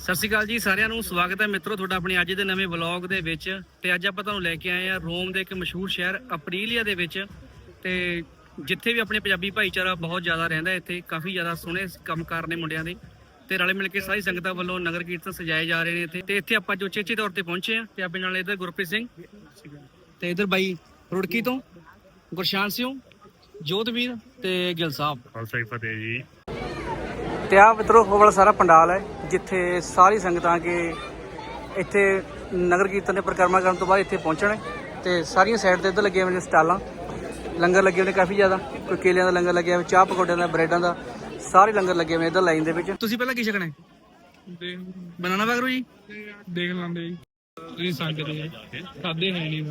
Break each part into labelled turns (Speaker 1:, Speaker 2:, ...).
Speaker 1: ਸਤਿ ਸ਼੍ਰੀ ਅਕਾਲ ਜੀ ਸਾਰਿਆਂ ਨੂੰ ਸਵਾਗਤ ਹੈ ਮਿੱਤਰੋ ਤੁਹਾਡਾ ਆਪਣੇ ਅੱਜ ਦੇ ਨਵੇਂ ਵਲੌਗ ਦੇ ਵਿੱਚ। ਤੇ ਅੱਜ ਆਪਾਂ ਤੁਹਾਨੂੰ ਲੈ ਕੇ ਆਏ ਆ ਰੋਮ ਦੇ ਇੱਕ ਮਸ਼ਹੂਰ ਸ਼ਹਿਰ ਅਪਰੀਲੀਆ ਦੇ ਵਿੱਚ। ਤੇ ਜਿੱਥੇ ਵੀ ਆਪਣੇ ਪੰਜਾਬੀ ਭਾਈਚਾਰਾ ਬਹੁਤ ਜ਼ਿਆਦਾ ਰਹਿੰਦਾ ਇੱਥੇ ਕਾਫੀ ਜ਼ਿਆਦਾ ਸੋਹਣੇ ਕੰਮਕਾਰ ਨੇ ਮੁੰਡਿਆਂ ਦੇ। ਤੇ ਰਲੇ ਮਿਲ ਕੇ ਸਾਰੀ ਸੰਗਤਾਂ ਵੱਲੋਂ ਨਗਰ ਕੀਰਤਨ ਸਜਾਏ ਜਾ ਰਹੇ ਨੇ ਇੱਥੇ। ਤੇ ਇੱਥੇ ਆਪਾਂ ਜੋ ਚੇਚੇ ਤੌਰ ਤੇ ਪਹੁੰਚੇ ਆ ਤੇ ਆਪਣੇ ਨਾਲ ਇੱਧਰ ਗੁਰਪ੍ਰੀਤ ਸਿੰਘ। ਤੇ ਇੱਧਰ ਬਾਈ ਰੁੜਕੀ ਤੋਂ ਗੁਰਸ਼ਾਨ ਸਿੰਘ ਜੋਧਵੀਰ ਤੇ ਗਿਲ ਸਾਹਿਬ।
Speaker 2: ਖਾਲਸਾ ਜੀ ਫਤਿਹ ਜੀ।
Speaker 1: ਤੇ ਆ ਮਿੱਤਰੋ ਉਹ ਵਾਲਾ ਸਾਰਾ ਪੰਡਾਲ ਹੈ। ਜਿੱਥੇ ਸਾਰੀ ਸੰਗਤਾਂ ਕੇ ਇੱਥੇ ਨਗਰ ਕੀਰਤਨ ਦੇ ਪਰਿਕਰਮਾ ਕਰਨ ਤੋਂ ਬਾਅਦ ਇੱਥੇ ਪਹੁੰਚਣ। ਤੇ ਸਾਰੀਆਂ ਸਾਈਡ ਤੇ ਇੱਧਰ ਲੱਗੇ ਹੋਏ ਨੇ ਸਟਾਲਾਂ। ਲੰਗਰ ਲੱਗੇ ਹੋਏ ਨੇ ਕਾਫੀ ਜ਼ਿਆਦਾ। ਕੋਈ ਕੇਲਿਆਂ ਦਾ ਲੰਗਰ ਲੱਗਿਆ ਹੋਇਆ ਚਾਹ ਪਕੌੜਿਆਂ ਦਾ ਬ੍ਰੈਡਾਂ ਦਾ। ਸਾਰੇ ਲੰਗਰ ਲੱਗੇ ਹੋਏ ਇੱਧਰ ਲਾਈਨ ਦੇ ਵਿੱਚ। ਤੁਸੀਂ ਪਹਿਲਾਂ ਕੀ ਛਕਣਾ ਹੈ? ਬਨਾਨਾ ਵਗਰੂ ਜੀ?
Speaker 3: ਦੇਖ ਲਾਂਦੇ ਜੀ। ਤੁਸੀਂ ਸੰਗਦੇ ਖਾਦੇ ਹੈ ਨਹੀਂ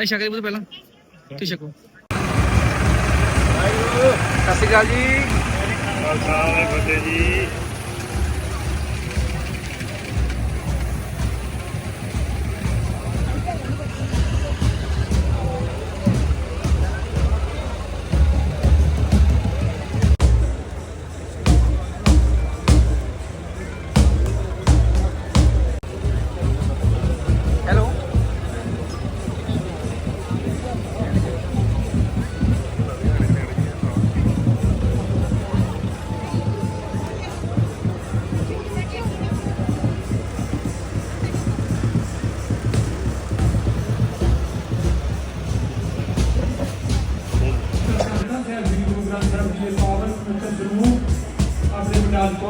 Speaker 1: ਐ ਛਕ ਲਈ ਪਹਿਲਾਂ। ਤੁਸੀਂ ਛਕੋ। ਸਤਿ ਸ਼੍ਰੀ ਅਕਾਲ ਜੀ।
Speaker 2: ਖਾਲਸਾ ਜੀ ਫਤਿਹ ਜੀ।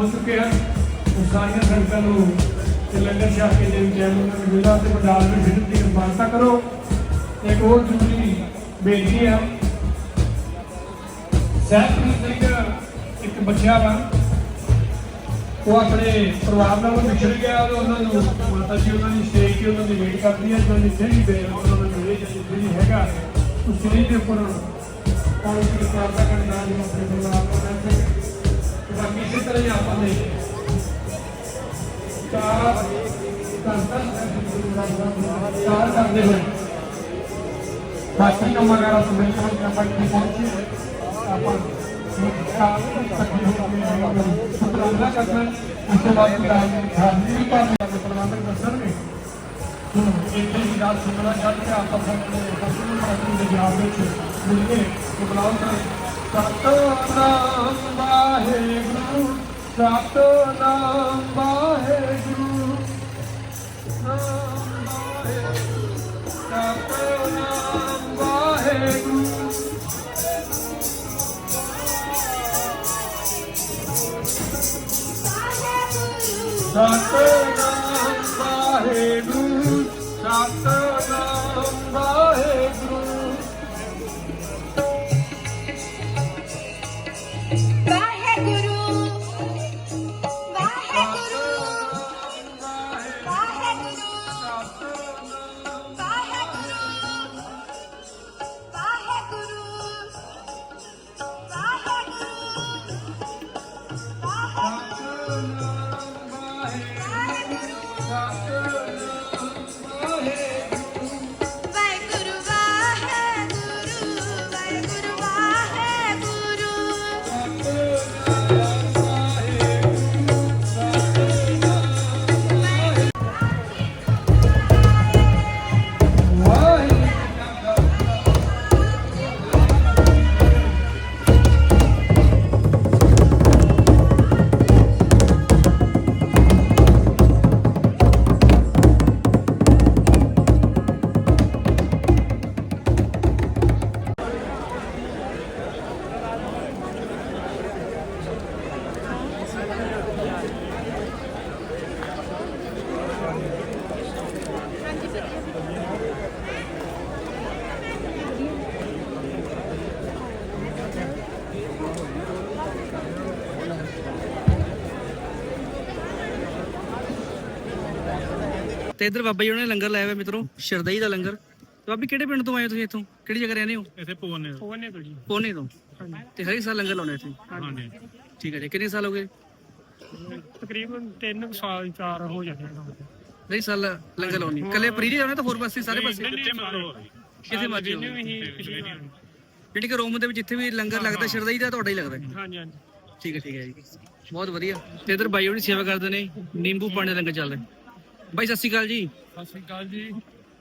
Speaker 3: ਆਪਣੇ ਚੁੱਕੇ ਹਨ ਉਹ ਸਾਰੀਆਂ ਸੰਗਤਾਂ ਨੂੰ ਤੇ ਲੰਗਰ ਛਕ ਕੇ ਦੇ ਜੈ ਉਹਨਾਂ ਨੂੰ ਤੇ ਮੰਡਾਲ ਨੂੰ ਫਿਰਨ ਦੀ ਕਿਰਪਾਲਤਾ ਕਰੋ। ਇੱਕ ਹੋਰ ਜ਼ਰੂਰੀ ਬੇਨਤੀ ਹੈ ਸਹਿਬਪ੍ਰੀਤ ਸਿੰਘ ਇੱਕ ਬੱਚਾ ਵਾ। ਉਹ ਆਪਣੇ ਪਰਿਵਾਰ ਨਾਲ ਵਿਛੜ ਗਿਆ ਤੇ ਉਹਨਾਂ ਨੂੰ ਮਾਤਾ ਜੀ ਉਹਨਾਂ ਦੀ ਸਟੇਜ ਤੇ ਉਹਨਾਂ ਦੀ ਵੇਟ ਕਰਦੀ ਹੈ ਜਦੋਂ ਜਿੱਥੇ ਵੀ ਬੇ ਉਹਨਾਂ ਨੂੰ ਮਿਲੇ ਜਿੱਥੇ ਵੀ ਹੈਗਾ। ਉਹ ਸਟੇਜ ਦੇ ਉੱਪਰ ਕੌਣ ਕੀ ਪ੍ਰਾਰਥਨਾ ਕਰਨਾ ਜੋ ਆਪਣੇ ਪਰਿਵਾਰ ਨੂੰ। इसी तरह यहाँ पर देखें। चार चार करते हुए बाकी नंबर अगर सुबह नंबर की पहुँचे अपन सत्रह करना उसके बाद धार्मिक प्रबंधक दर्शन में आपका ब्लॉक ਸਤਨਾਮ ਵਾਹਿਗੁਰੂ ਸਤਨਾਮ ਵਾਹਿਗੁਰੂ। ਨਾਮ ਵਾਹਿਗੁਰੂ ਸਤਨਾਮ ਵਾਹਿਗੁਰੂ ਸਤਨਾਮ ਵਾਹਿਗੁਰੂ। ਸਤਨਾਮ
Speaker 1: ਤੇ ਇੱਧਰ ਬਾਬਾ ਜੀ ਉਹਨਾਂ ਨੇ ਲੰਗਰ ਲਾਇਆ ਹੋਇਆ ਮਿੱਤਰੋ ਸ਼ਰਦਈ ਦਾ ਲੰਗਰ। ਤੇ ਬਾਬੀ ਕਿਹੜੇ ਪਿੰਡ ਤੋਂ ਆਏ ਹੋ ਤੁਸੀਂ ਇੱਥੋਂ? ਕਿਹੜੀ ਜਗ੍ਹਾ ਰਹਿੰਦੇ ਹੋ?
Speaker 2: ਇੱਥੇ ਪਵਨ
Speaker 3: ਉਹਨੇ ਤੋਂ ਜੀ।
Speaker 1: ਪੋਨੇ ਤੋਂ। ਤੇ ਹਰ ਸਾਲ ਲੰਗਰ ਲਾਉਂਦੇ ਇੱਥੇ?
Speaker 2: ਹਾਂਜੀ।
Speaker 1: ਠੀਕ ਹੈ ਜੀ ਕਿੰਨੇ ਸਾਲ ਹੋ ਗਏ?
Speaker 3: ਤਕਰੀਬਨ 3 ਸਾਲ 4 ਹੋ ਜਾਂਦੇ ਨੇ
Speaker 1: ਨਹੀਂ ਸਾਲ ਲੰਗਰ ਲਾਉਣੀ ਕੱਲੇ ਪਰੀਰੀ ਜਾਣਾ ਤਾਂ ਹੋਰ ਪਾਸੇ ਸਾਰੇ ਪਾਸੇ?
Speaker 2: ਜਿੱਥੇ ਮਰਜ਼ੀ
Speaker 1: ਜਿਹੜੀ ਕਿ ਰੋਮ ਦੇ ਵਿੱਚ ਜਿੱਥੇ ਵੀ ਲੰਗਰ ਲੱਗਦਾ ਸ਼ਰਦਈ ਦਾ ਤੁਹਾਡਾ ਹੀ ਲੱਗਦਾ। ਹੈ।
Speaker 3: ਹਾਂਜੀ ਹਾਂਜੀ।
Speaker 1: ਠੀਕ ਹੈ ਠੀਕ ਹੈ ਜੀ। ਬਹੁਤ ਵਧੀਆ। ਤੇ ਇਧਰ ਬਾਈ ਉਹਦੀ ਸੇਵਾ ਕਰਦੇ ਨੇ ਨਿੰਬੂ ਪਾਣੀ ਦਾ ਲੰਗਰ ਚੱਲਦਾ ਬਾਈ ਸਤਿ ਸ਼੍ਰੀ ਅਕਾਲ ਜੀ।
Speaker 3: ਸਤਿ ਸ਼੍ਰੀ ਅਕਾਲ ਜੀ।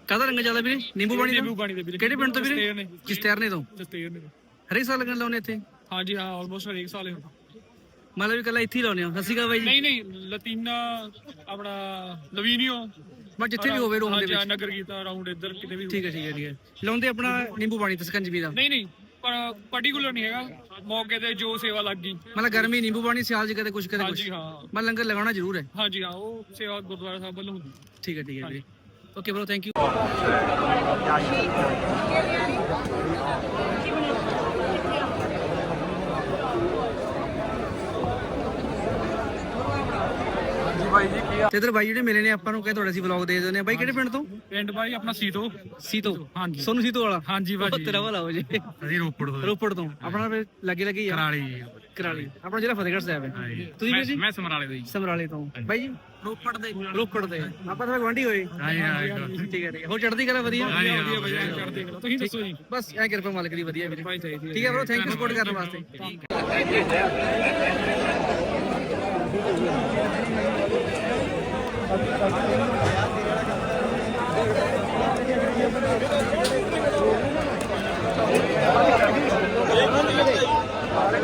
Speaker 1: ਕਾਹਦਾ ਲੰਗਰ ਚੱਲਦਾ ਵੀਰੇ? ਨਿੰਬੂ ਪਾਣੀ ਦਾ
Speaker 3: ਨਿੰਬੂ ਪਾਣੀ ਦੇ ਵੀਰੇ।
Speaker 1: ਕਿਹੜੇ ਪਿੰਡ ਤੋਂ ਵੀਰੇ?
Speaker 3: ਜਸਤੇਰ ਨੇ।
Speaker 1: ਤੋਂ?
Speaker 3: ਜਸਤੇਰ ਨੇ।
Speaker 1: ਹਰੇ ਸਾਲ ਲੰਗਰ ਲਾਉਨੇ ਇੱਥੇ?
Speaker 3: ਹਾਂਜੀ ਹਾਂ ਆਲਮੋਸਟ ਹਰੇਕ ਸਾਲ ਹੀ ਹੁੰਦਾ।
Speaker 1: ਮਤਲਬ ਵੀ ਕੱਲਾ ਇੱਥੇ ਹੀ ਲਾਉਨੇ ਆ ਸਤਿ ਸ਼੍ਰੀ ਅਕਾਲ ਬਾਈ ਜੀ।
Speaker 3: ਨਹੀਂ ਨਹੀਂ ਲਤੀਨਾ ਆਪਣਾ ਲਵੀਨੀਓ
Speaker 1: ਮੈਂ ਜਿੱਥੇ ਵੀ ਹੋਵੇ ਰੋਮ ਦੇ ਵਿੱਚ।
Speaker 3: ਨਗਰ ਕੀਤਾ ਰਾਉਂਡ ਇੱਧਰ ਕਿਤੇ ਵੀ
Speaker 1: ਠੀਕ ਹੈ ਠੀਕ ਹੈ ਠੀਕ ਹੈ। ਲਾਉਂਦੇ ਆਪਣਾ ਨਿੰਬੂ ਪਾਣੀ ਤੇ ਸਕੰਜਵੀ ਦਾ?
Speaker 3: ਨਹੀਂ ਨਹੀਂ ਪਾਰਟਿਕੂਲਰ ਨਹੀਂ ਹੈਗਾ। ਮੌਕੇ ਤੇ ਜੋ ਸੇਵਾ ਲੱਗ। ਗਈ
Speaker 1: ਮਤਲਬ ਗਰਮੀ ਨਿੰਬੂ ਪਾਣੀ ਸਿਆਲ ਚ ਕਦੇ ਕੁਝ ਕਦੇ ਕੁਝ
Speaker 3: ਹਾਂਜੀ ਹਾਂ।
Speaker 1: ਮੈਂ ਲੰਗਰ ਲਗਾਉਣਾ ਜ਼ਰੂਰ ਹੈ?
Speaker 3: ਹਾਂਜੀ ਹਾਂ ਉਹ ਸੇਵਾ ਗੁਰਦੁਆਰਾ ਸਾਹਿਬ ਵੱਲੋਂ ਹੁੰਦੀ।
Speaker 1: ਠੀਕ ਹੈ ਠੀਕ ਹੈ ਵੀਰੇ ਓਕੇ ਬ్రో ਥੈਂਕ ਯੂ ਤੇ ਇਧਰ ਬਾਈ ਜਿਹੜੇ ਮਿਲੇ ਨੇ ਆਪਾਂ ਨੂੰ ਕਹੇ ਤੁਹਾਡੇ ਅਸੀਂ ਵਲੌਗ ਦੇ ਦਿੰਦੇ ਆ ਬਾਈ ਕਿਹੜੇ ਪਿੰਡ ਤੋਂ?
Speaker 3: ਪਿੰਡ ਬਾਈ ਆਪਣਾ ਸੀਤੋ।
Speaker 1: ਸੀਤੋ?
Speaker 3: ਹਾਂਜੀ।
Speaker 1: ਸੋਨੂੰ ਸੀਤੋ ਵਾਲਾ?
Speaker 3: ਹਾਂਜੀ
Speaker 1: ਬਹੁਤ
Speaker 3: ਭਾਜੀ
Speaker 1: ਤੇਰਾ ਵਾਲਾ ਹੋ ਜੇ।
Speaker 4: ਅਸੀਂ ਰੋਪੜ ਤੋਂ।
Speaker 1: ਰੋਪੜ ਤੋਂ। ਆਪਣਾ ਫਿਰ ਲੱਗੇ ਲੱਗੇ ਹੀ ਆ।
Speaker 4: ਕਰਾਲੀ।
Speaker 1: ਕਰਾਲੀ। ਆਪਣਾ ਜ਼ਿਲ੍ਹਾ ਫਤਿਹਗੜ੍ਹ ਸਾਹਿਬ ਹੈ। ਤੁਸੀਂ ਵੀ ਜੀ?
Speaker 3: ਮੈਂ ਸਮਰਾਲੇ ਜੀ।
Speaker 1: ਸਮਰਾਲੇ ਤੋਂ। ਬਾਈ ਜੀ? ਰੋਪੜ ਦੇ। ਰੋਪੜ ਦੇ। ਆਪਾਂ ਤਾਂ ਗਵਾਂਢੀ ਹੋਏ।
Speaker 4: ਹਾਂਜੀ ਹਾਂ
Speaker 1: ਠੀਕ ਹੈ ਠੀਕ ਹੈ। ਹੋਰ ਚੜ੍ਹਦੀ ਕਲਾ ਵਧੀਆ?
Speaker 3: ਵਧੀਆ ਵਧੀਆ। ਚੜ੍ਹਦੀ ਕਲਾ। ਤੁਸੀਂ ਦੱਸੋ ਜੀ।
Speaker 1: ਬਸ ਐ ਕਿਰਪਾ ਮਾਲਕ ਦੀ ਵਧੀਆ ਵੀਰੇ। ਠੀਕ ਹੈ ਬ్రో ਥੈਂਕ ਯੂ ਸਪੋਰਟ ਕਰਨ ਵਾਸਤੇ।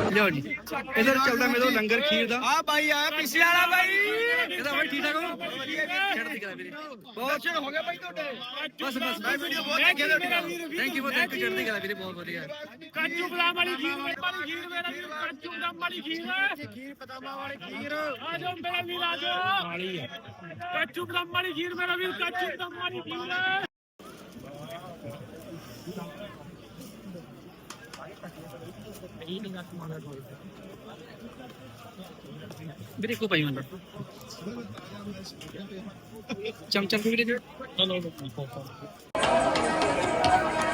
Speaker 1: ਲਿਓ ਜੀ ਇਧਰ ਚੱਲਦਾ ਮੇਰੇ ਲੰਗਰ ਖੀਰ ਦਾ ਆ ਬਾਈ ਆਇਆ ਪਿਛਲੇ ਵਾਲਾ ਬਾਈ ਇਹਦਾ ਬਾਈ ਠੀਕ ਠਾਕ ਹੋ ਚੜ੍ਹਦੀ ਕਲਾ ਵੀਰੇ ਬਹੁਤ ਚਿਰ ਹੋ ਗਿਆ ਬਾਈ ਤੁਹਾਡੇ ਬਸ ਬਸ ਮੈਂ ਵੀਡੀਓ ਬਹੁਤ ਦੇਖਿਆ ਤੁਹਾਡੀ ਥੈਂਕ ਯੂ ਥੈਂਕ ਯੂ ਚੜ੍ਹਦੀ ਕਲਾ ਵੀਰੇ ਬਹੁਤ ਵਧੀਆ
Speaker 3: ਕਾਜੂ ਬਦਾਮ ਵਾਲੀ ਖੀਰ ਵਾਲੀ ਖੀਰ ਮੇਰਾ ਵੀਰ ਕਾਜੂ ਬਦਾਮ ਵਾਲੀ ਖੀਰ ਖੀਰ ਬਦਾਮਾਂ ਵਾਲੀ ਖੀਰ। ਆ ਜਾਓ ਮੇਰਾ ਵੀਰ ਆ ਜਾਓ ਕਾਜੂ ਬਦਾਮ ਵਾਲੀ ਖੀਰ, ਮੇਰਾ ਵੀਰ ਕਾਜੂ ਬਦਾਮ ਵਾਲੀ ਖੀਰ।
Speaker 1: ਵੀਰੇ ਕੋ ਪਾਈ ਹੁੰਦਾ ਚਮ ਵੀਰੇ ਜੀ ਸਤਿ ਸ਼੍ਰੀ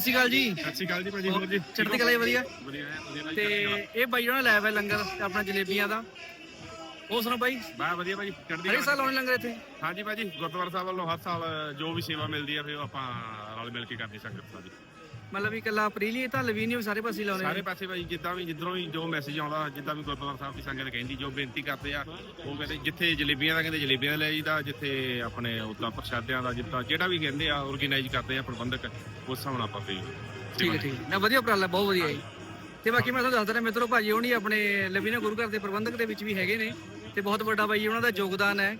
Speaker 1: ਸਤਿ ਸ਼੍ਰੀ ਅਕਾਲ ਜੀ।
Speaker 4: ਸਤਿ ਸ਼੍ਰੀ ਅਕਾਲ ਜੀ ਭਾਜੀ ਹੋਰ ਜੀ?
Speaker 1: ਚੜ੍ਹਦੀ ਕਲਾ ਜੀ ਵਧੀਆ?
Speaker 4: ਵਧੀਆ ਵਧੀਆ
Speaker 1: ਤੇ ਇਹ ਬਾਈ ਉਹਨਾਂ ਲਾਇਆ ਹੋਇਆ ਲੰਗਰ ਆਪਣਾ ਜਲੇਬੀਆਂ ਦਾ। ਉਹ ਸੁਣੋ ਬਾਈ?
Speaker 4: ਬਾ ਵਧੀਆ ਭਾਜੀ ਚੜ੍ਹਦੀ
Speaker 1: ਹਰੇ
Speaker 4: ਕਲਾ।
Speaker 1: ਸਾਲ ਆਉਣੇ ਲੰਗਰ ਇੱਥੇ?
Speaker 4: ਹਾਂਜੀ ਭਾਜੀ ਗੁਰਦੁਆਰਾ ਸਾਹਿਬ ਵੱਲੋਂ ਹਰ ਸਾਲ ਜੋ ਵੀ ਸੇਵਾ ਮਿਲਦੀ ਹੈ ਫਿਰ ਉਹ ਆਪਾਂ ਰਲ ਮਿਲ ਕੇ ਕਰਦੇ ਸੰਗਤ ਸਾਡੀ
Speaker 1: ਮਤਲਬ ਵੀ ਇਕੱਲਾ ਅਪ੍ਰੀਲੀ ਤਾਂ ਲਵੀਨੀ ਵੀ ਸਾਰੇ ਪਾਸੇ ਹੀ ਲਾਉਣੇ
Speaker 4: ਸਾਰੇ ਪਾਸੇ ਭਾਜੀ ਜਿੱਦਾਂ ਵੀ ਜਿੱਧਰੋਂ ਵੀ ਜੋ ਮੈਸੇਜ ਆਉਂਦਾ ਜਿੱਦਾਂ ਵੀ ਗੁਰਦੁਆਰਾ ਸਾਹਿਬ ਦੀ ਸੰਗਤ ਕਹਿੰਦੀ ਜੋ ਬੇਨਤੀ ਕਰਦੇ ਆ ਉਹ ਕਹਿੰਦੇ ਜਿੱਥੇ ਜਲੇਬੀਆਂ ਦਾ ਕਹਿੰਦੇ ਜਲੇਬੀਆਂ ਲੈ ਜੀਦਾ ਜਿੱਥੇ ਆਪਣੇ ਉਦਾਂ ਪ੍ਰਸ਼ਾਦਿਆਂ ਦਾ ਜਿੱਦਾਂ ਜਿਹੜਾ ਵੀ ਕਹਿੰਦੇ ਆ ਆਰਗੇਨਾਈਜ਼ ਕਰਦੇ ਆ ਪ੍ਰਬੰਧਕ ਉਸ ਹਿਸਾਬ ਨਾਲ ਆਪਾਂ ਫਿਰ
Speaker 1: ਠੀਕ ਹੈ ਠੀਕ ਹੈ। ਨਾ ਵਧੀਆ ਉਪਰਾਲਾ ਬਹੁਤ ਵਧੀਆ ਜੀ। ਤੇ ਬਾਕੀ ਮੈਂ ਤੁਹਾਨੂੰ ਦੱਸਦਾ ਰਿਹਾ ਮਿੱਤਰੋ ਭਾਜੀ ਹੋਣੀ ਆਪਣੇ ਲਵੀਨਾ ਗੁਰੂ ਘਰ ਦੇ ਪ੍ਰਬੰਧਕ ਦੇ ਵਿੱਚ ਵੀ ਹੈਗੇ ਨੇ ਤੇ ਬਹੁਤ ਵੱਡਾ ਬਾਈ ਉਹਨਾਂ ਦਾ ਯੋਗਦਾਨ ਹੈ।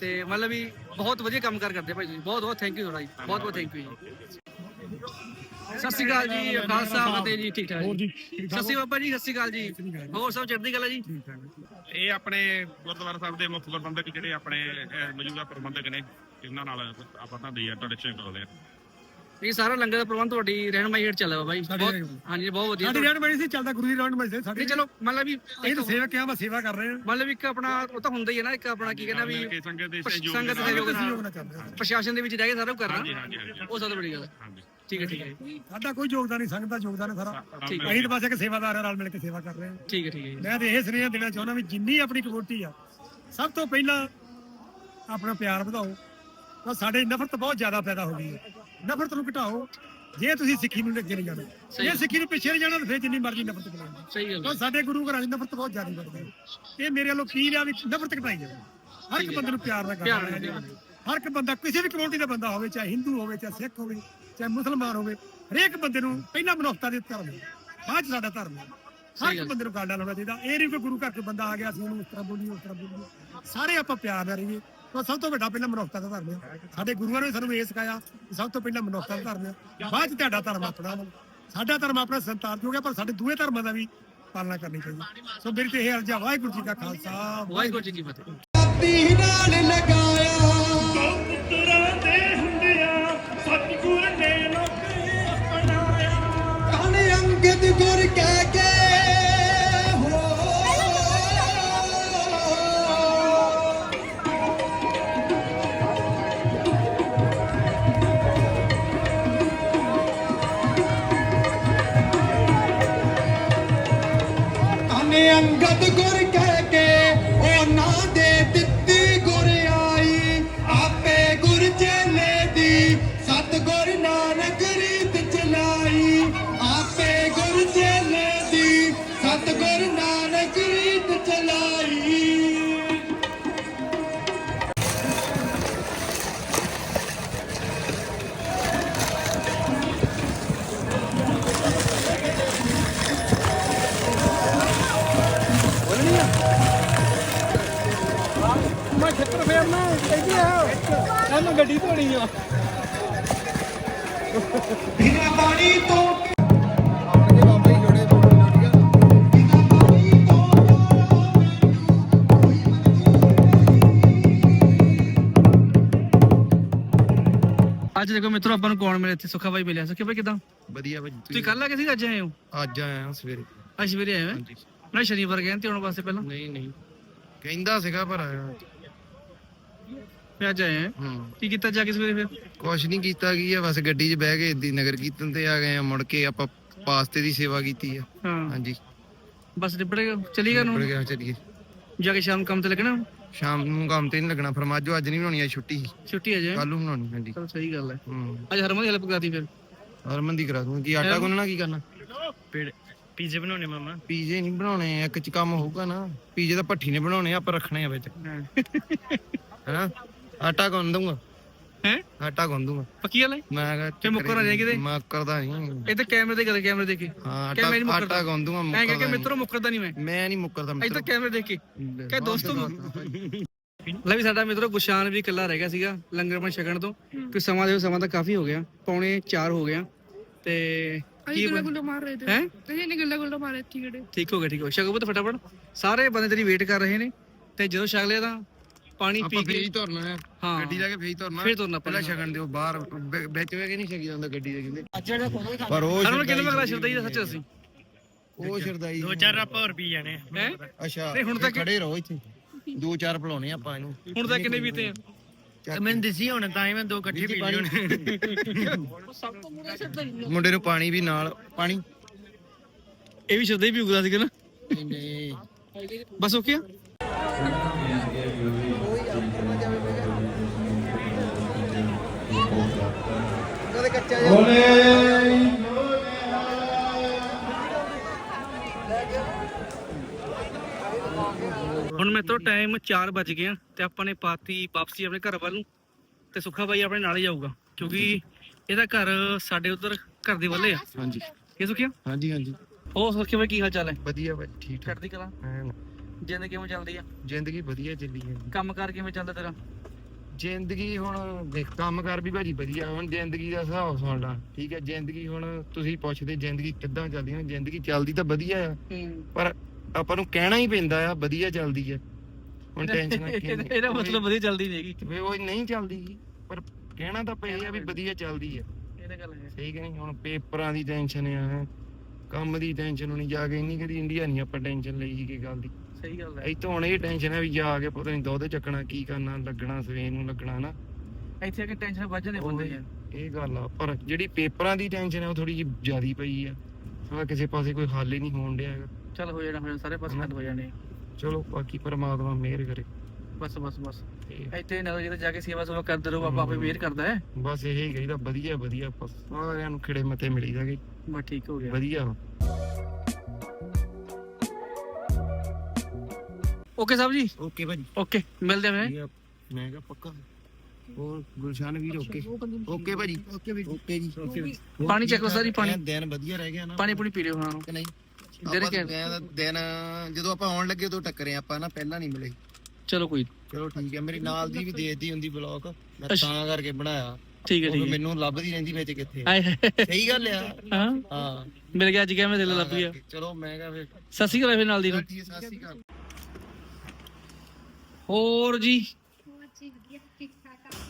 Speaker 1: ਤੇ ਮਤਲਬ ਵੀ ਬਹੁਤ ਵਧੀਆ ਕੰਮ ਕਾਰ ਕਰਦੇ ਭਾਈ ਤੁਸੀਂ। ਬਹੁਤ ਬਹੁਤ ਥੈਂਕ ਯੂ ਤੁਹਾਡਾ ਜੀ। ਬਹੁਤ ਬਹੁਤ ਥੈਂਕ ਯੂ ਜੀ। ਸਤਿ ਸ਼੍ਰੀ ਅਕਾਲ ਜੀ ਖਾਲਸਾ ਫਤਿਹ ਜੀ ਠੀਕ ਠਾਕ ਜੀ। ਸਤਿ ਸ਼੍ਰੀ ਬਾਬਾ ਜੀ ਸਤਿ ਸ਼੍ਰੀ ਅਕਾਲ ਜੀ। ਹੋਰ ਸਭ ਚੜ੍ਹਦੀ ਕਲਾ ਜੀ?
Speaker 4: ਇਹ ਆਪਣੇ ਗੁਰਦੁਆਰਾ ਸਾਹਿਬ ਦੇ ਮੁੱਖ ਪ੍ਰਬੰਧਕ ਜਿਹੜੇ ਆਪਣੇ ਮੌਜੂਦਾ ਪ੍ਰਬੰਧਕ ਨੇ ਇਹਨਾਂ ਨਾਲ ਆਪਾਂ ਤਾਂ ਦੇ ਇੰਟਰੋਡਕਸ਼ਨ ਕਰਦੇ ਆ
Speaker 1: ਇਹ ਸਾਰਾ ਲੰਗਰ ਦਾ ਪ੍ਰਬੰਧ ਤੁਹਾਡੀ ਰਹਿਨਮਾਈ ਹੇਠ ਚੱਲਿਆ ਵਾ ਬਾਈ ਹਾਂਜੀ ਬਹੁਤ ਵਧੀਆ।
Speaker 5: ਸਾਡੀ ਬਣੀ ਸੀ ਚੱਲਦਾ ਗੁਰੂ ਦੀ ਬਣੀ ਸੀ ਸਾਡੀ
Speaker 1: ਚਲੋ ਮਤਲਬ ਵੀ
Speaker 5: ਇਹ ਤਾਂ ਸੇਵਾ ਕਿਹਾ ਵਾ ਸੇਵਾ ਕਰ ਰਹੇ ਹਾਂ।
Speaker 1: ਮਤਲਬ ਇੱਕ ਆਪਣਾ ਉਹ ਤਾਂ ਹੁੰਦਾ ਹੀ ਹੈ ਨਾ ਇੱਕ ਆਪਣਾ ਕੀ ਕਹਿੰਦਾ ਵੀ
Speaker 4: ਸੰਗਤ ਦੇ ਸਹਿਯੋਗ ਨਾਲ।
Speaker 5: ਚੱਲਦੇ
Speaker 1: ਪ੍ਰਸ਼ਾਸਨ ਦੇ ਵਿੱਚ ਰਹਿ ਕੇ ਸਾਰਾ ਕੁਝ ਕਰਨਾ।
Speaker 4: ਹਾਂਜੀ ਹਾਂਜੀ
Speaker 1: ਉਹ ਸਭ ਤੋਂ ਵੱਡੀ ਗੱਲ ਹੈ। ਠੀਕ ਹੈ ਠੀਕ ਹੈ
Speaker 5: ਸਾਡਾ ਕੋਈ ਯੋਗਦਾਨ ਨਹੀਂ ਸੰਗਤ ਦਾ ਯੋਗਦਾਨ ਹੈ ਸਾਰਾ।
Speaker 1: ਠੀਕ ਹੈ
Speaker 5: ਅਸੀਂ ਤਾਂ ਬਸ ਇੱਕ ਸੇਵਾਦਾਰ ਨਾਲ ਮਿਲ ਕੇ ਸੇਵਾ ਕਰ ਰਹੇ ਹਾਂ।
Speaker 1: ਠੀਕ ਹੈ ਠੀਕ ਹੈ ਜੀ।
Speaker 5: ਮੈਂ ਤੇ ਇਹ ਸੁਨੇਹਾ ਦੇਣਾ ਚਾਹੁੰਦਾ ਵੀ ਜਿੰਨੀ ਆਪਣੀ ਕਮੇਟੀ ਆ ਸਭ ਤੋਂ ਪਹਿਲਾਂ ਆਪਣਾ ਪਿਆਰ ਵਧਾਓ। ਬਸ ਸਾਡੇ ਨਫ਼ਰਤ ਬਹੁਤ ਜ਼ਿਆਦਾ ਪੈਦਾ ਹੋ ਗਈ ਹੈ। ਨਫ਼ਰਤ ਨੂੰ ਘਟਾਓ। ਜੇ ਤੁਸੀਂ ਸਿੱਖੀ ਨੂੰ ਅੱਗੇ ਨਹੀਂ ਜਾਣਾ
Speaker 1: ਸਹੀ।
Speaker 5: ਜੇ ਸਿੱਖੀ ਨੂੰ ਪਿੱਛੇ ਨਹੀਂ ਜਾਣਾ ਤਾਂ ਫਿਰ ਜਿੰਨੀ ਮਰਜ਼ੀ ਨਫ਼ਰਤ ਕਰੋ।
Speaker 1: ਸਹੀ ਗੱਲ ਹੈ।
Speaker 5: ਬਸ ਸਾਡੇ ਗੁਰੂ ਘਰਾਂ ਦੀ ਨਫ਼ਰਤ ਬਹੁਤ ਜ਼ਿਆਦਾ ਵੱਧ ਗਈ ਇਹ ਮੇਰੇ ਵੱਲੋਂ ਅਪੀਲ ਆ ਵੀ ਨਫ਼ਰਤ ਘਟਾਈ ਜਾਵੇ। ਹਰ ਇੱਕ ਬੰਦੇ ਨੂੰ ਪਿਆਰ ਨਾਲ
Speaker 1: ਪਿਆਰ
Speaker 5: ਕਰਨਾ ਚਾਹੀਦਾ ਹਰ ਇੱਕ ਬੰਦਾ ਕਿਸੇ ਵੀ ਕਮਿਊਨਿਟੀ ਦਾ ਬੰਦਾ ਹੋਵੇ ਚਾਹੇ ਹਿੰਦੂ ਹੋਵੇ ਚਾਹੇ ਸਿੱਖ ਹੋਵੇ ਚਾਹੇ ਮੁਸਲਮਾਨ ਹੋਵੇ ਹਰੇਕ ਬੰਦੇ ਨੂੰ ਪਹਿਲਾਂ ਮਨੁੱਖਤਾ ਦੇ ਧਰਮ ਬਾਅਦ ਚ ਸਾਡਾ ਧਰਮ ਹਰ ਇੱਕ ਬੰਦੇ ਨੂੰ ਗੱਲ ਨਾਲ ਹੋਣਾ ਚਾਹੀਦਾ। ਇਹ ਨਹੀਂ ਕਿ ਗੁਰੂ ਘਰ ਕੇ ਬੰਦਾ ਆ ਗਿਆ ਸੀ ਉਹਨੂੰ ਤਰ੍ਹਾਂ ਬੋਲੀਏ ਉਸ ਤਰ੍ਹਾਂ ਬੋਲੀਏ। ਸਾਰੇ ਆਪਾਂ ਪਿਆਰ ਨਾਲ ਰਹੀਏ। ਤਾਂ ਸਭ ਤੋਂ ਵੱਡਾ ਪਹਿਲਾਂ ਮਨੁੱਖਤਾ ਦਾ ਧਰਮ ਹੈ। ਸਾਡੇ ਗੁਰੂਆਂ ਨੇ ਸਾਨੂੰ ਇਹ ਸਿਖਾਇਆ ਸਭ ਤੋਂ ਪਹਿਲਾਂ ਮਨੁੱਖਤਾ ਦਾ ਧਰਮ ਹੈ। ਬਾਅਦ ਚ ਤੁਹਾਡਾ ਧਰਮ ਆਪਣਾ। ਸਾਡਾ ਧਰਮ ਆਪਣਾ ਸੰਤਾਨ ਹੋ ਗਿਆ ਪਰ ਸਾਡੇ ਦੂਏ ਧਰਮਾਂ ਦਾ ਵੀ ਪਾਲਣਾ ਕਰਨੀ ਚਾਹੀਦੀ ਸੋ ਮੇਰੀ ਤੇ ਇਹ ਅਰਜ਼ਾ ਵਾਹਿਗੁਰੂ ਜੀ ਦਾ ਖਾਲਸਾ
Speaker 1: ਵਾਹਿਗੁਰੂ ਜੀ ਕੀ ਫਤਿਹ। ਅੱਜ ਦੇਖੋ ਮਿੱਤਰੋ ਆਪਾਂ ਨੂੰ ਕੌਣ ਮਿਲੇ ਇੱਥੇ? ਸੁੱਖਾ ਬਾਈ ਮਿਲਿਆ। ਸੁੱਖੇ ਬਾਈ ਕਿਦਾਂ?
Speaker 2: ਵਧੀਆ ਭਾਜੀ
Speaker 1: ਤੁਸੀਂ ਕੱਲ ਆ ਕੇ ਸੀ ਅੱਜ ਆਏ ਹੋ?
Speaker 2: ਅੱਜ ਆਇਆ ਸਵੇਰੇ।
Speaker 1: ਅੱਜ ਸਵੇਰੇ ਆਏ ਹੋ?
Speaker 2: ਹਾਂਜੀ।
Speaker 1: ਨਾ ਸ਼ਨੀਵਾਰ ਗਏ ਤੇ ਆਉਣ ਵਾਸਤੇ ਪਹਿਲਾਂ?
Speaker 2: ਨਹੀਂ ਨਹੀਂ। ਕਹਿੰਦਾ ਸੀਗਾ ਪਰ ਆਇਆ
Speaker 1: ਫਿਰ ਅੱਜ ਆਏ ਆ
Speaker 2: ਹੂੰ।
Speaker 1: ਕੀ ਕੀਤਾ ਜਾ ਕੇ ਸਵੇਰੇ ਫਿਰ?
Speaker 2: ਕੁਛ ਨਹੀਂ ਕੀਤਾ ਕੀ ਆ ਬਸ ਗੱਡੀ 'ਚ ਬਹਿ ਕੇ ਏਦੀ ਨਗਰ ਕੀਰਤਨ ਤੇ ਆ ਗਏ ਆ ਮੁੜ ਕੇ ਆਪਾਂ ਪਾਸਤੇ ਦੀ ਸੇਵਾ ਕੀਤੀ ਆ।
Speaker 1: ਹਾਂ।
Speaker 2: ਹਾਂਜੀ।
Speaker 1: ਬਸ ਨਿਬੜ ਗਿਆ ਚਲੀ ਗਿਆ
Speaker 2: ਮੁੜ
Speaker 1: ਨੂੰ?
Speaker 2: ਗਿਆ ਚੱਲੀਏ।
Speaker 1: ਜਾ ਕੇ ਸ਼ਾਮ ਕੰਮ ਤੇ ਲੱਗਣਾ?
Speaker 2: ਸ਼ਾਮ ਨੂੰ ਕੰਮ ਤੇ ਨਹੀਂ ਲੱਗਣਾ ਫਰਮਾਜੋ ਅੱਜ ਨਹੀਂ ਬਣਾਉਣੀ ਆ ਛੁੱਟੀ
Speaker 1: ਛੁੱਟੀ ਆ ਜਾਏ
Speaker 2: ਕੱਲ ਨੂੰ ਬਣਾਉਣੀ ਹਾਂਜੀ।
Speaker 1: ਚਲ ਸਹੀ ਗੱਲ ਹੈ।
Speaker 2: ਹੂੰ।
Speaker 1: ਅੱਜ ਹਰਮਨ ਦੀ ਹੈਲਪ ਕਰਾਤੀ ਫਿਰ?
Speaker 2: ਹਰਮਨ ਦੀ ਕਰਾ ਦੂੰ ਕੀ ਆਟਾ ਗੁੰਨਣਾ ਕੀ ਕਰਨਾ?
Speaker 1: ਪੀਜ਼ੇ ਬਣਾਉਣੇ ਮਾਮਾ।
Speaker 2: ਪੀਜ਼ੇ ਨਹੀਂ ਬਣਾਉਣੇ ਇੱਕ ਚ ਕੰਮ ਹੋਊਗਾ ਨਾ। ਪੀਜ਼ੇ ਤਾਂ ਭੱਠੀ ਨੇ ਬਣਾਉਣੇ ਆਪਾਂ ਰੱਖਣੇ ਆ ਵਿੱਚ। ਹੈਨਾ ਆਟਾ ਗੁੰਨ ਦੂੰਗਾ
Speaker 1: ਹੈ?
Speaker 2: ਆਟਾ ਗੁੰਨ ਦੂੰਗਾ
Speaker 1: ਪੱਕੀ ਗੱਲ ਹੈ?
Speaker 2: ਮੈਂ ਕਿਹਾ
Speaker 1: ਤੇ ਮੁੱਕਰ ਨਾ ਜਾਏ ਕਿਤੇ?
Speaker 2: ਮੈਂ ਕਰਦਾ ਨਹੀਂ।
Speaker 1: ਇਹ ਤਾਂ ਕੈਮਰੇ ਦੇ ਕਰ ਕੈਮਰੇ ਦੇਖ। ਕੇ
Speaker 2: ਹਾਂ ਆਟਾ
Speaker 1: ਮੈਂ ਨਹੀਂ ਮੁੱਕਰਦਾ।
Speaker 2: ਆਟਾ ਦੂੰਗਾ
Speaker 1: ਐਂ ਕਹਿ ਕੇ
Speaker 2: ਮੁੱਕਰਦਾ
Speaker 1: ਮਿੱਤਰੋ ਮੁੱਕਰਦਾ ਨਹੀਂ ਮੈਂ।
Speaker 2: ਮੈਂ ਨਹੀਂ ਮੁੱਕਰਦਾ
Speaker 1: ਇਹ
Speaker 2: ਮਿੱਤਰ।
Speaker 1: ਤਾਂ ਕੈਮਰੇ ਦੇਖ। ਕੇ ਕਹੇ ਦੋਸਤੋ ਲੈ ਵੀ ਸਾਡਾ ਮਿੱਤਰੋ ਗੁਸ਼ਾਨ ਵੀ ਇਕੱਲਾ ਰਹਿ ਗਿਆ ਸੀਗਾ ਲੰਗਰ ਪਾਣੀ ਛਕਣ ਤੋਂ। ਕਿ ਸਮਾਂ ਦੇ ਸਮਾਂ ਤਾਂ ਕਾਫੀ ਹੋ ਗਿਆ। ਪੌਣੇ 4 ਹੋ ਗਿਆ ਤੇ ਕੀ
Speaker 6: ਗੱਲਾਂ ਗੁੱਲਾਂ ਮਾਰ ਰਹੇ ਤੇ?
Speaker 1: ਹੈ?
Speaker 6: ਤੁਸੀਂ ਨੇ ਗੱਲਾਂ ਗੁੱਲਾਂ ਮਾਰੇ ਕਿਹੜੇ?
Speaker 1: ਠੀਕ ਹੋ ਗਿਆ ਠੀਕ ਹੋ ਗਿਆ। ਫਟਾਫਟ। ਸਾਰੇ ਬੰਦੇ ਤੇਰੀ ਵੇਟ ਕਰ ਰਹੇ ਨੇ। ਤੇ ਜਦੋਂ ਛਕ ਲਿਆ ਤਾਂ ਪਾਣੀ ਪੀ ਕੇ
Speaker 2: ਫੇਜ ਤੁਰਨਾ ਹੈ।
Speaker 1: ਹਾਂ।
Speaker 2: ਗੱਡੀ ਜਾ ਕੇ ਫੇਜ ਤੁਰਨਾ
Speaker 1: ਫਿਰ ਤੁਰਨਾ
Speaker 2: ਪਹਿਲਾਂ
Speaker 1: ਪੈਣਾ।
Speaker 2: ਛਕਣ ਦਿਓ ਬਾਹਰ ਵਿੱਚ ਵੇ ਕੇ ਨਹੀਂ ਛਕੀ ਜਾਂਦਾ ਗੱਡੀ ਦੇ ਕਹਿੰਦੇ। ਪਰ ਉਹ
Speaker 1: ਹਰਮਨ ਕਿੰਨੇ
Speaker 2: ਸ਼ਰਦਾਈ-
Speaker 1: ਮਗਲਾ ਸ਼ਰਦਾਈ ਦਾ ਸੱਚ ਅਸੀਂ
Speaker 2: ਉਹ ਸ਼ਰਦਾਈ
Speaker 5: ਦੋ ਚਾਰ ਆਪਾਂ ਹੋਰ ਪੀ ਜਾਣੇ
Speaker 1: ਹੈ?
Speaker 2: ਅੱਛਾ
Speaker 1: ਨਹੀਂ, ਹੁਣ ਤੱਕ-
Speaker 2: ਖੜੇ ਰਹੋ ਇੱਥੇ। ਦੋ ਚਾਰ ਭਲਾਉਣੇ ਆਪਾਂ ਇਹਨੂੰ।
Speaker 1: ਹੁਣ ਤਾਂ ਕਿੰਨੇ ਪੀਤੇ ਆ?
Speaker 2: ਚੱਕ।
Speaker 5: ਮੈਨੂੰ ਦਿਸੀ ਹੁਣ ਤਾਂ ਹੀ ਮੈਂ ਦੋ ਇਕੱਠੇ ਪੀ ਲਏ
Speaker 2: ਮੁੰਡੇ ਨੂੰ ਪਾਣੀ ਵੀ ਨਾਲ ਪਾਣੀ।
Speaker 1: ਇਹ ਵੀ ਸ਼ਰਦਾਈ ਵੀ ਉਗਦਾ ਸੀਗਾ ਨਾ?
Speaker 2: ਨਹੀਂ ਨਹੀਂ।
Speaker 1: ਬਸ ਓਕੇ ਆ? ਹੁਣ ਮੇਤੋਂ ਟਾਈਮ 4 ਵੱਜ ਗਏ ਆ ਤੇ ਆਪਾਂ ਨੇ ਪਾਤੀ ਵਾਪਸੀ ਆਪਣੇ ਘਰ ਵੱਲ ਨੂੰ ਤੇ ਸੁੱਖਾ ਬਾਈ ਆਪਣੇ ਨਾਲ ਹੀ ਜਾਊਗਾ ਕਿਉਂਕਿ ਇਹਦਾ ਘਰ ਸਾਡੇ ਉਧਰ ਘਰ ਦੇ ਵੱਲੇ ਆ।
Speaker 2: ਹਾਂਜੀ।
Speaker 1: ਇਹ ਸੁਖਿਆ?
Speaker 2: ਹਾਂਜੀ ਹਾਂਜੀ।
Speaker 1: ਉਹ ਸੁਖਿਆ ਬਾਈ ਕੀ ਹਾਲ ਚਾਲ ਹੈ?
Speaker 2: ਵਧੀਆ ਬਾਈ ਠੀਕ ਠਾਕ।
Speaker 1: ਚੜ੍ਹਦੀ ਕਲਾ। ਜ਼ਿੰਦਗੀ ਕਿਵੇਂ ਚੱਲਦੀ ਆ?
Speaker 2: ਜ਼ਿੰਦਗੀ ਵਧੀਆ ਚੱਲੀ ਜਾਂਦੀ।
Speaker 1: ਕੰਮਕਾਰ ਕਿਵੇਂ ਚੱਲਦਾ ਤੇਰਾ?
Speaker 2: ਜ਼ਿੰਦਗੀ ਹੁਣ ਦੇਖ ਕੰਮ ਕਰ ਵੀ ਭਾਜੀ ਵਧੀਆ ਹੁਣ ਜ਼ਿੰਦਗੀ ਦਾ ਹਿਸਾਬ ਲਾ ਠੀਕ ਹੈ ਜ਼ਿੰਦਗੀ ਹੁਣ ਤੁਸੀਂ ਪੁੱਛਦੇ ਜ਼ਿੰਦਗੀ ਕਿੱਦਾਂ ਚੱਲਦੀ ਹੈ ਜ਼ਿੰਦਗੀ ਚੱਲਦੀ ਤਾਂ ਵਧੀਆ ਆ ਪਰ ਆਪਾਂ ਨੂੰ ਕਹਿਣਾ ਹੀ ਪੈਂਦਾ ਆ ਵਧੀਆ ਚੱਲਦੀ ਆ ਹੁਣ ਟੈਨਸ਼ਨ
Speaker 1: ਇਹਦਾ ਮਤਲਬ ਵਧੀਆ ਚੱਲਦੀ ਨਹੀਂ ਹੈਗੀ।
Speaker 2: ਵੇ ਉਹ ਨਹੀਂ ਚੱਲਦੀ ਪਰ ਕਹਿਣਾ ਤਾਂ ਪਏ ਆ ਵੀ ਵਧੀਆ ਚੱਲਦੀ ਆ
Speaker 1: ਇਹ ਤਾਂ ਗੱਲ ਹੈ।
Speaker 2: ਸਹੀ ਕਿ ਨਹੀਂ ਹੁਣ ਪੇਪਰਾਂ ਦੀ ਟੈਨਸ਼ਨ ਆ ਹੈਂ। ਕੰਮ ਦੀ ਟੈਨਸ਼ਨ ਹੋਣੀ ਜਾ ਕੇ ਇੰਨੀ ਕਦੀ ਇੰਡੀਆ ਨਹੀਂ ਆਪਾਂ ਟੈਨਸ਼ਨ ਲਈ ਸੀ ਕੀ ਗੱਲ ਦੀ।
Speaker 1: ਸਹੀ ਗੱਲ ਹੈ।
Speaker 2: ਇੱਥੋਂ ਹੁਣ ਇਹ ਟੈਨਸ਼ਨ ਹੈ ਵੀ ਜਾ ਕੇ ਪਤਾ ਨਹੀਂ ਦੁੱਧ ਚੱਕਣਾ ਕੀ ਕਰਨਾ ਲੱਗਣਾ ਸਵੇਰ ਨੂੰ ਲੱਗਣਾ ਨਾ।
Speaker 1: ਇੱਥੇ ਕੇ ਟੈਨਸ਼ਨ ਵੱਧ ਜਾਂਦੇ ਬੰਦੇ ਯਾਰ
Speaker 2: ਇਹ ਗੱਲ ਆ ਪਰ ਜਿਹੜੀ ਪੇਪਰਾਂ ਦੀ ਟੈਨਸ਼ਨ ਹੈ ਉਹ ਥੋੜੀ ਜਿਹੀ ਜ਼ਿਆਦੀ ਪਈ ਆ। ਸਾਲਾ ਕਿਸੇ ਪਾਸੇ ਕੋਈ ਹੱਲ ਹੀ ਨਹੀਂ ਹੋਣ ਡਿਆ ਹੈਗਾ।
Speaker 1: ਚੱਲ ਹੋ ਜਾਣਾ ਹੋ ਜਾਣਾ ਸਾਰੇ ਪਾਸੇ ਹੱਲ ਹੋ ਜਾਣੇ।
Speaker 2: ਚਲੋ ਬਾਕੀ ਪਰਮਾਤਮਾ ਮਿਹਰ ਕਰੇ।
Speaker 1: ਬਸ ਬਸ ਬਸ। ਇੱਥੇ ਨਾ ਜਿੱਥੇ ਜਾ ਕੇ ਸੇਵਾ ਸੁਵਾ ਕਰਦੇ ਰਹੋ ਬਾਬਾ ਆਪੇ ਵੇਰ ਕਰਦਾ ਹੈ।
Speaker 2: ਬਸ ਇਹ ਕਹੀਦਾ ਵਧੀਆ ਵਧੀਆ ਆਪਾਂ ਸਾਰਿਆਂ ਨੂੰ ਖਿੜੇ ਮੱਥੇ ਮਿਲੀ ਜਾਗੇ
Speaker 1: ਬਸ ਠੀਕ ਹੋ ਗਿਆ।
Speaker 2: ਵਧੀਆ।
Speaker 1: ਓਕੇ ਸਾਹਿਬ ਜੀ?
Speaker 2: ਓਕੇ ਭਾਜੀ।
Speaker 1: ਓਕੇ ਮਿਲਦੇ ਹਾਂ ਫਿਰ।
Speaker 2: ਮੈਂ ਕਿਹਾ ਪੱਕਾ। ਹੋਰ ਗੁਲਸ਼ਨ ਵੀਰ ਓਕੇ ਓਕੇ ਭਾਜੀ। ਓਕੇ ਵੀ ਓਕੇ ਜੀ।
Speaker 1: ਪਾਣੀ ਚੱਕ ਸਾਰੀ ਪਾਣੀ।
Speaker 2: ਦਿਨ ਵਧੀਆ ਰਹਿ ਗਿਆ ਨਾ।
Speaker 1: ਪਾਣੀ ਪੂਣੀ ਪੀ ਲਿਓ ਹਾਂ।
Speaker 2: ਕਿ ਨਹੀਂ?
Speaker 1: ਜਿਹੜੇ ਕਿ
Speaker 7: ਦਿਨ ਜਦੋਂ ਆਪਾਂ ਆਉਣ ਲੱਗੇ ਉਦੋਂ ਟੱਕਰੇ ਆਪਾਂ ਨਾ ਪਹਿਲਾਂ ਨਹੀਂ ਮਿਲੇ।
Speaker 1: ਚਲੋ ਕੋਈ
Speaker 7: ਚਲੋ ਠੀਕ ਹੈ ਮੇਰੀ ਨਾਲ ਦੀ ਵੀ ਦੇਦੀ ਹੁੰਦੀ ਬਲੌਗ ਮੈਂ। ਤਾਂ ਕਰਕੇ ਬਣਾਇਆ।
Speaker 1: ਠੀਕ ਹੈ ਠੀਕ ਹੈ
Speaker 7: ਮੈਨੂੰ ਲੱਭਦੀ ਰਹਿੰਦੀ ਵਿੱਚ ਕਿੱਥੇ। ਸਹੀ ਗੱਲ ਆ।
Speaker 1: ਹਾਂ।
Speaker 7: ਹਾਂ।
Speaker 1: ਮਿਲ ਗਿਆ ਅੱਜ ਮੈਂ ਦਿਲ ਲੱਭ ਗਿਆ।
Speaker 7: ਚਲੋ ਮੈਂ ਕਿਹਾ ਫਿਰ।
Speaker 1: ਸਤਿ ਸ਼੍ਰੀ ਅਕਾਲ ਫਿਰ ਨਾਲ ਦੀ ਨੂੰ।
Speaker 7: ਸ਼੍ਰੀ ਅਕਾਲ।
Speaker 1: ਹੋਰ ਜੀ?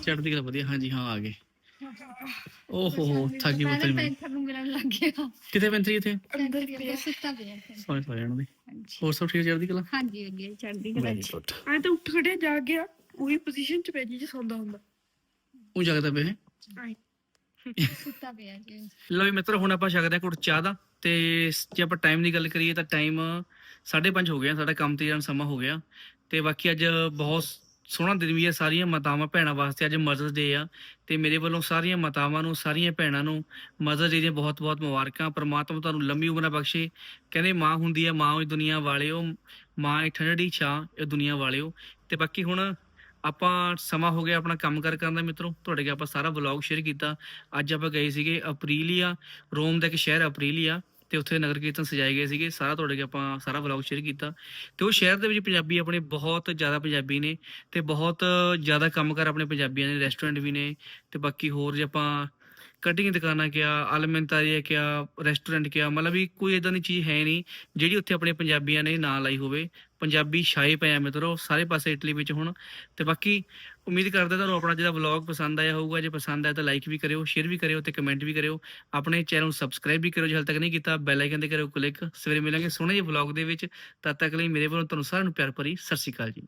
Speaker 1: ਚੜ੍ਹਦੀ ਕਲਾ ਵਧੀਆ ਹਾਂਜੀ ਹਾਂ ਆ ਗਏ। ਓਹੋ ਹੋ ਥਾਕੀ ਬਤਰੀ ਮੈਂ।
Speaker 8: ਪੈਂਥਰ ਨੂੰ ਮਿਲਣ ਲੱਗ ਗਿਆ।
Speaker 1: ਕਿੱਥੇ ਪੈਂਤਰੀ ਇੱਥੇ
Speaker 8: ਅੰਦਰ ਪਿਆ ਸੁੱਤਾ ਪਿਆ
Speaker 1: ਜਾਣ ਦੇ ਹੋਰ ਸਭ ਠੀਕ ਚੜ੍ਹਦੀ ਕਲਾ?
Speaker 8: ਹਾਂਜੀ ਵਧੀਆ ਚੜਦੀ ਕਲਾ
Speaker 1: ਵੈਰੀ ਗੁੱਡ
Speaker 6: ਆ ਤਾਂ ਉੱਠ ਖੜਿਆ ਜਾ ਗਿਆ ਉਹੀ ਪੋਜੀਸ਼ਨ ਚ ਪੈ ਜੀ ਜੇ ਸੌਂਦਾ ਹੁੰਦਾ।
Speaker 1: ਉਹ ਜਗਦਾ ਪਏ
Speaker 8: ਸੁੱਤਾ ਪਿਆ ਜੀ।
Speaker 1: ਵੀ ਮਿੱਤਰ ਹੁਣ ਆਪਾਂ ਛਕਦੇ ਹਾਂ ਘੁੱਟ ਚਾਹ ਦਾ। ਤੇ ਜੇ ਆਪਾਂ ਟਾਈਮ ਦੀ ਗੱਲ ਕਰੀਏ ਤਾਂ ਟਾਈਮ 5:30 ਹੋ ਗਿਆ ਸਾਡਾ ਕੰਮ ਤੇ ਜਾਣ ਸਮਾਂ ਹੋ ਗਿਆ। ਤੇ ਬਾਕੀ ਅੱਜ ਬਹੁਤ ਸੋਹਣਾ ਦਿਨ ਵੀ ਹੈ ਸਾਰੀਆਂ ਮਾਤਾਵਾਂ ਭੈਣਾਂ ਵਾਸਤੇ, ਅੱਜ ਮਦਰਸ ਡੇ ਆ। ਤੇ ਮੇਰੇ ਵੱਲੋਂ ਸਾਰੀਆਂ ਮਾਤਾਵਾਂ ਨੂੰ, ਸਾਰੀਆਂ ਭੈਣਾਂ ਨੂੰ ਮਦਰਸ ਡੇ ਦੀਆਂ ਬਹੁਤ-ਬਹੁਤ ਮੁਬਾਰਕਾਂ। ਪ੍ਰਮਾਤਮਾ ਤੁਹਾਨੂੰ ਲੰਮੀ ਉਮਰਾਂ ਬਖਸ਼ੇ। ਕਹਿੰਦੇ ਮਾਂ ਹੁੰਦੀ ਹੈ ਮਾਂ ਇਸ ਦੁਨੀਆ ਵਾਲਿਓ, ਮਾਂ ਇਹ ਠੰਡੀ ਛਾਂ, ਇਹ ਦੁਨੀਆ ਵਾਲਿਓ। ਤੇ ਬਾਕੀ ਹੁਣ ਆਪਾਂ ਸਮਾਂ ਹੋ ਗਿਆ ਆਪਣਾ ਕੰਮ ਕਰ ਕਰਨ ਦਾ ਮਿੱਤਰੋ। ਤੁਹਾਡੇ ਅੱਗੇ ਆਪਾਂ ਸਾਰਾ ਵਲੌਗ ਸ਼ੇਅਰ ਕੀਤਾ। ਅੱਜ ਆਪਾਂ ਗਏ ਸੀਗੇ ਅਪਰੀਲੀਆ ਰੋਮ ਦਾ ਇੱਕ ਸ਼ਹਿਰ ਅਪਰੀਲੀਆ ਤੇ ਉੱਥੇ ਨਗਰ ਕੀਰਤਨ ਸਜਾਏ ਗਏ ਸੀਗੇ। ਸਾਰਾ ਤੁਹਾਡੇ ਅੱਗੇ ਆਪਾਂ ਸਾਰਾ ਵਲੌਗ ਸ਼ੇਅਰ ਕੀਤਾ। ਤੇ ਉਹ ਸ਼ਹਿਰ ਦੇ ਵਿੱਚ ਪੰਜਾਬੀ ਆਪਣੇ ਬਹੁਤ ਜ਼ਿਆਦਾ ਪੰਜਾਬੀ ਨੇ ਤੇ ਬਹੁਤ ਜ਼ਿਆਦਾ ਕੰਮਕਾਰ ਆਪਣੇ ਪੰਜਾਬੀਆਂ ਦੇ ਰੈਸਟੋਰੈਂਟ ਵੀ ਨੇ ਤੇ ਬਾਕੀ ਹੋਰ ਜੇ ਆਪਾਂ ਕਟਿੰਗ ਦੁਕਾਨਾਂ ਕਿਆ ਆਲਮੈਂਟਾਰੀਆ ਕਿਆ ਰੈਸਟੋਰੈਂਟ ਕਿਆ, ਮਤਲਬ ਵੀ ਕੋਈ ਇਦਾਂ ਦੀ ਚੀਜ਼ ਹੈ ਨਹੀਂ ਜਿਹੜੀ ਉੱਥੇ ਆਪਣੇ ਪੰਜਾਬੀਆਂ ਨੇ ਨਾ ਲਾਈ ਹੋਵੇ। ਪੰਜਾਬੀ ਛਾਏ ਪਏ ਆ ਮਿੱਤਰੋ, ਸਾਰੇ ਪਾਸੇ ਇਟਲੀ ਵਿੱਚ ਹੁਣ। ਤੇ ਬਾਕੀ ਉਮੀਦ ਕਰਦਾ ਤੁਹਾਨੂੰ ਆਪਣਾ ਜਿਹੜਾ ਵਲੌਗ ਪਸੰਦ ਆਇਆ ਹੋਊਗਾ, ਜੇ ਪਸੰਦ ਆਇਆ ਤਾਂ ਲਾਈਕ ਵੀ ਕਰਿਓ ਸ਼ੇਅਰ ਵੀ ਕਰਿਓ ਤੇ ਕਮੈਂਟ ਵੀ ਕਰਿਓ। ਆਪਣੇ ਚੈਨਲ ਨੂੰ ਸਬਸਕ੍ਰਾਈਬ ਵੀ ਕਰਿਓ, ਜੇ ਹਾਲੇ ਤੱਕ ਨਹੀਂ ਕੀਤਾ ਬੈਲ ਆਈਕਨ ਤੇ ਕਰਿਓ ਕਲਿੱਕ ਸਵੇਰੇ ਮਿਲਾਂਗੇ ਸੋਹਣੇ ਜਿਹੇ ਵਲੌਗ ਦੇ ਵਿੱਚ। ਤਦ ਤੱਕ ਲਈ ਮੇਰੇ ਵੱਲੋਂ ਤੁਹਾਨੂੰ ਸਾਰਿਆਂ ਨੂੰ ਪਿਆਰ ਭਰੀ ਸਤਿ ਸ਼੍ਰੀ ਅਕਾਲ ਜੀ।